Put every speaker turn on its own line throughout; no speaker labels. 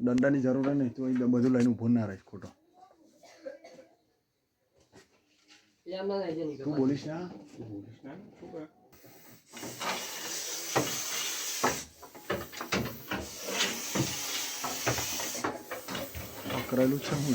દંડાની જરૂર નહીં તો અહીં બધું લઈને ઊભો ના રહીશ ખોટો. તું બોલીશ ના? પકડેલું છે હું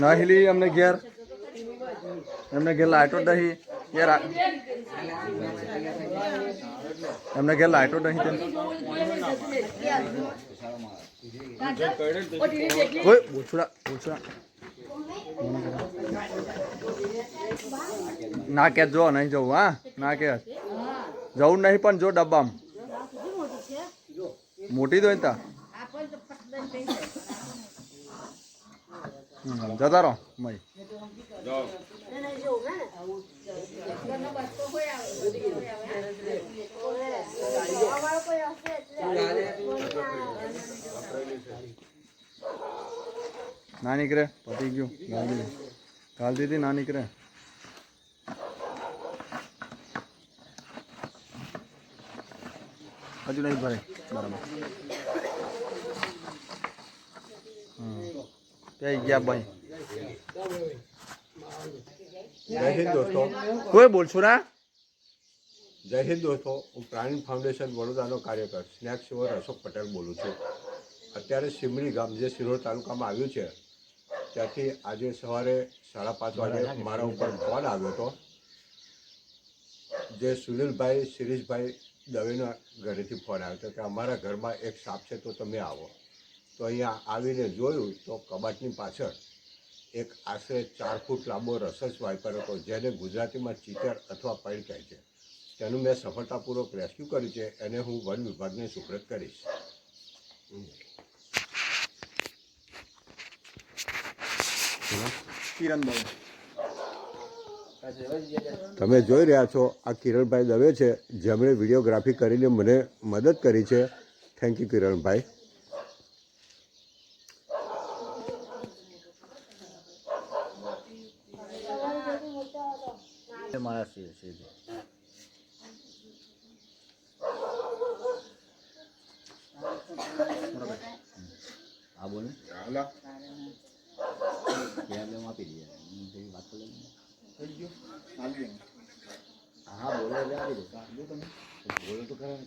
ના હિલી અમને ઘેર. એમને ઘેર લાઈટો નહીં યાર એમને ઘેર લાઈટો નહીં તેમ. ઓય બોછડા બોછડા ના કે જો નહીં જવું, હા? ના કે. જવું નહીં, પણ જો ડબ્બામાં. મોટી તો તા જતા રહો, મય. ના નીકળે, પતી ગયું ગાલ દીધી ગાલ દીધી નીકળે. હજુ નહીં ભરે. બરાબર. કઈ ગયા ભાઈ?
જય હિન્દ દોસ્તો.
કોઈ બોલશો ના?
જય હિન્દ દોસ્તો. હું પ્રાણી ફાઉન્ડેશન વડોદરાનો કાર્યકર સ્નેક શિવર અશોક પટેલ બોલું છું. અત્યારે સિમરી ગામ જે સિરોડ તાલુકામાં આવ્યું છે ત્યાંથી આજે સવારે સાડા પાંચ વાગે મારા ઉપર ફોન આવ્યો હતો. જે સુનિલભાઈ શિરીષભાઈ દવેના ઘરેથી ફોન આવ્યો કે અમારા ઘરમાં એક સાપ છે તો તમે આવો. તો અહીંયા આવીને જોયું તો કબાટની પાછળ એક આશરે ચાર ફૂટ લાંબો રસસ વાઇપર હતો, જેને ગુજરાતીમાં ચિતર અથવા પૈડ કહે છે. તેનું મેં સફળતાપૂર્વક રેસ્ક્યુ કર્યું છે, એને હું વન વિભાગને સુપ્રત કરીશ.
કિરણભાઈ
તમે જોઈ રહ્યા છો આ કિરણભાઈ દવે છે જેમણે વિડીયોગ્રાફી કરીને મને મદદ કરી છે. Thank you Kiranbhai.
મારા હા બોલ. આપી દઈએ? વાત કરી આપી દો. તો ખરા.